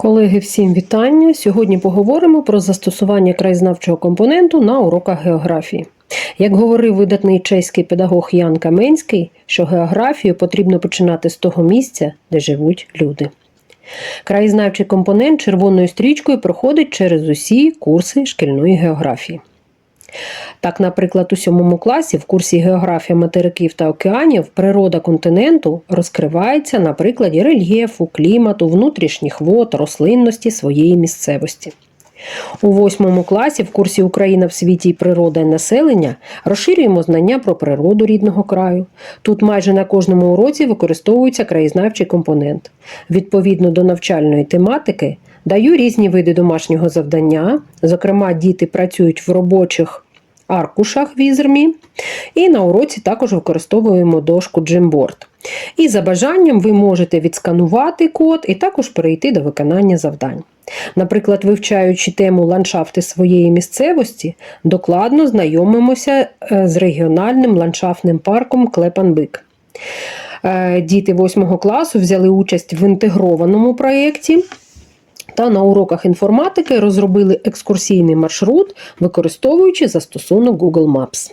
Колеги, всім вітання! Сьогодні поговоримо про застосування краєзнавчого компоненту на уроках географії. Як говорив видатний чеський педагог Ян Каменський, що географію потрібно починати з того місця, де живуть люди. Краєзнавчий компонент червоною стрічкою проходить через усі курси шкільної географії. Так, наприклад, у сьомому класі в курсі географія материків та океанів природа континенту розкривається на прикладі рельєфу, клімату, внутрішніх вод, рослинності своєї місцевості. У восьмому класі в курсі Україна в світі і природа і населення розширюємо знання про природу рідного краю. Тут майже на кожному уроці використовується краєзнавчий компонент. Відповідно до навчальної тематики даю різні види домашнього завдання. Зокрема, діти працюють в робочих аркушах візермі, і на уроці також використовуємо дошку Gymboard. І за бажанням ви можете відсканувати код і також перейти до виконання завдань. Наприклад, вивчаючи тему ландшафти своєї місцевості, докладно знайомимося е, з регіональним ландшафтним парком Клепанбик. Е, Діти 8 класу взяли участь в інтегрованому проєкті та на уроках інформатики розробили екскурсійний маршрут, використовуючи застосунок Google Maps.